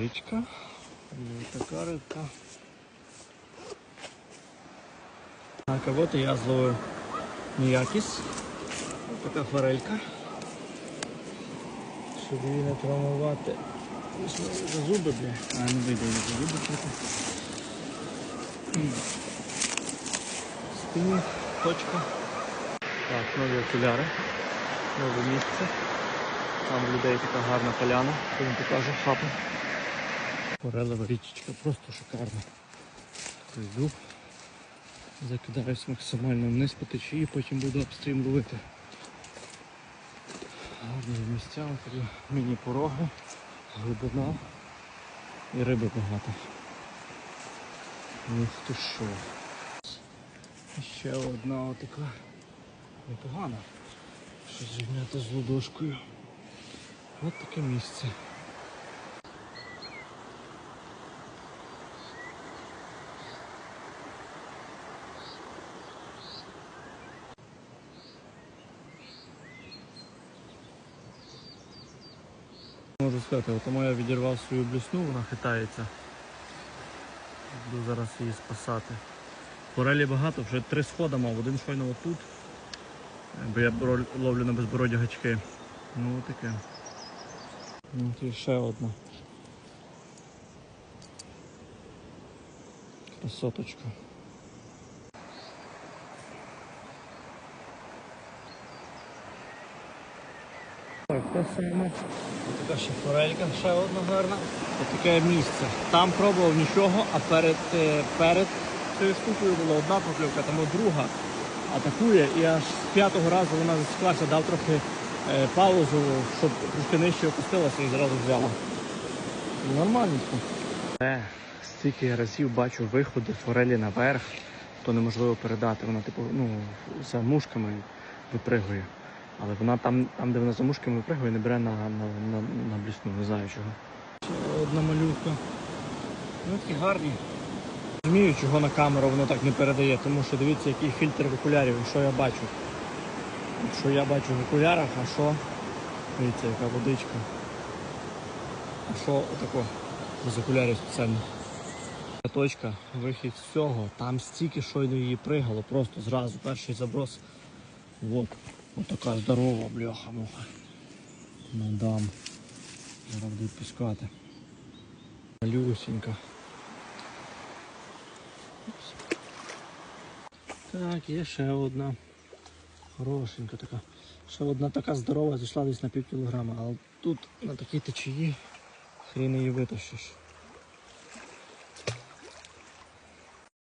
Річка. І така рибка. А кого-то я зловив ніякість. Ось така форелька. Щоб її не травмувати. За зуби, бля. А, не вийде за зуби трохи. Спині, точка. Так, нові окуляри. Нове місце. Там в людей така гарна поляна, що він покаже хату. Форелева річечка просто шикарна. Йду. Закидаюсь максимально вниз по течії, потім буду обстрім ловити. Гарні місця, міні-пороги, глибина і риби багато. Ух ти що. Ще одна отака непогана. Щось зігнято з ладошкою. Ось таке місце. Можу сказати, от я відірвав свою блісну, вона хитається. Буду зараз її спасати. Форелі багато, вже три сходи мав, один щойно отут. Бо я ловлю на безбороді гачки. Ну таке. Ну, і ще одна. Красоточка. Так, те саме. Така ще форелька, ще одна гарна. Ось таке місце. Там пробував нічого, а перед, е, перед цією штукою була одна покльовка, там друга атакує і аж з п'ятого разу вона засіклася, дав трохи е, паузу, щоб трошки нижче опустилася і зразу взяла. Нормальненько. Е, стільки разів бачу виходи форелі наверх, то неможливо передати. Вона типу, ну, за мушками випригує. Але вона там, там де вона за мушками випригує, не бере на, на, на, на блісну, не знаю чого. Одна малюка. Ну такі гарні. Розумію, чого на камеру воно так не передає, тому що дивіться, який фільтр в окулярів що я бачу. Що я бачу в окулярах, а що. Дивіться, яка водичка. А що отако без окулярів спеціально. Точка, вихід з цього, там стільки щойно її пригало, просто зразу перший заброс. Вот. Вот така здорова, бляха муха. Мадам. Зараз буду відпускати. Малюсенька. Так, є ще одна. Хорошенька така. Ще одна така здорова, зійшла десь на пів кілограма, але тут на такій течії хрін її витащиш.